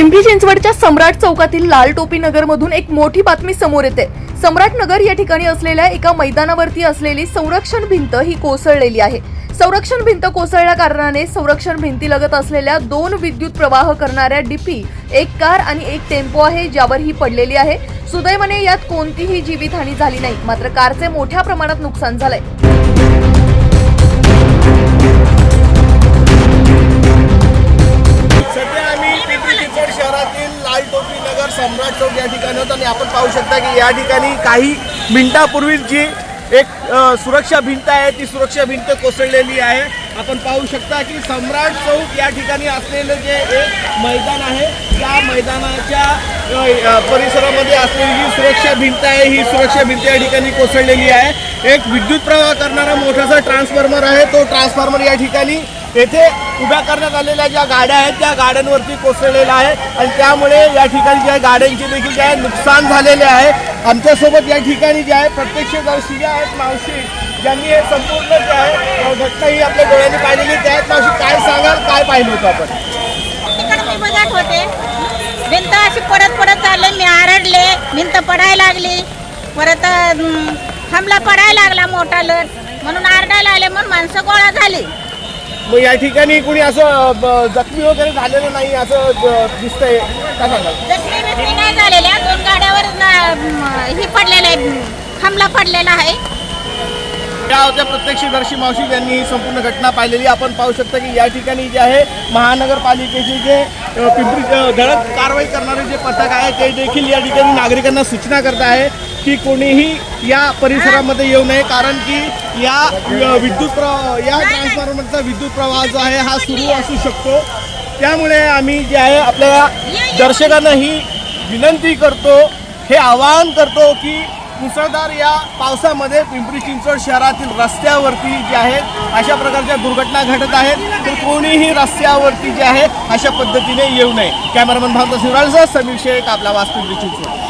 पिंपरी चिंचवडच्या सम्राट चौकातील लाल टोपी नगर मधून एक मोठी बातमी समोर येते. सम्राट नगर या ठिकाणी असलेल्या एका मैदानावरती असलेली संरक्षण भिंत ही कोसळलेली आहे. संरक्षण भिंत कोसळल्या कारणाने संरक्षण भिंतीलगत असलेल्या दोन विद्युत प्रवाह करणाऱ्या डीपी एक कार आणि एक टेम्पो आहे ज्यावर ही पडलेली आहे. सुदैवाने यात कोणतीही जीवितहानी झाली नाही मात्र कारचे मोठ्या प्रमाणात नुकसान झालंय. ठिकाणी होतं आणि आपण पाहू शकता की या ठिकाणी काही मिनिटापूर्वी जी एक सुरक्षा भिंत आहे ती सुरक्षा भिंत कोसळलेली आहे. आपण पाहू शकता की सम्राट चौक या ठिकाणी असलेलं जे एक मैदान आहे त्या मैदानाच्या परिसरामध्ये असलेली जी सुरक्षा भिंत आहे ही सुरक्षा भिंत या ठिकाणी कोसळलेली आहे. एक विद्युत प्रवाह करणारा मोठासा ट्रान्सफॉर्मर आहे. तो ट्रान्सफॉर्मर या ठिकाणी येथे उभ्या करण्यात आलेल्या ज्या गाड्या आहेत त्या गाड्यांवरती कोसळलेल्या आहे आणि त्यामुळे या ठिकाणी ज्या गाड्यांचे देखील जे आहे नुकसान झालेले आहे आमच्यासोबत या ठिकाणी जे आहे प्रत्यक्षदर्शी जे आहेत मावशी ज्यांनी हे संपूर्ण जे आहे घटना ही आपल्या डोळ्यांनी पाहिलेली त्यात आहेत मावशी काय सांगाल काय पाहिलं होतं आपण? तिकडे मी होते. भिंत अशी पडत पडत चालले मी आरडले भिंत पडायला लागली. परत थांबला पडायला लागला मोठा लट. म्हणून आरडायला आले म्हणून माणसं गोळा झाली. मग या ठिकाणी कुणी असं ब- जखमी वगैरे झालेलं नाही असं दिसतंय. काय सांगाल? जखमी बिखमी नाही झालेल्या दोन गाड्यावर ना- म, ही पडलेलं आहे पडलेला आहे. त्या होत्या प्रत्यक्षदर्शी मावशी यांनी ही संपूर्ण घटना पाहिलेली. आपण पाहू शकता की या ठिकाणी जे आहे महानगरपालिकेचे जे पिंपरी धडक कारवाई करणारे जे पथक आहे ते देखील या ठिकाणी नागरिकांना सूचना करत आहे की कोणीही या परिसरामध्ये येऊ नये कारण की या विद्युत प्रवाह या ट्रान्सफॉर्मरचा विद्युत प्रवाह जो आहे हा सुरू असू शकतो. त्यामुळे आम्ही जे आहे आपल्या दर्शकांना ही विनंती करतो हे आवाहन करतो की मुसळधार या पावसामध्ये पिंपरी चिंचवड शहरातील रस्त्यावरती जे आहेत अशा प्रकारच्या दुर्घटना घडत आहेत. तर कोणीही रस्त्यावरती जे आहे अशा पद्धतीने येऊ नये. कॅमेरामन भावता शिवराळसह समीर शेख आपला वास्तू चिंचवड.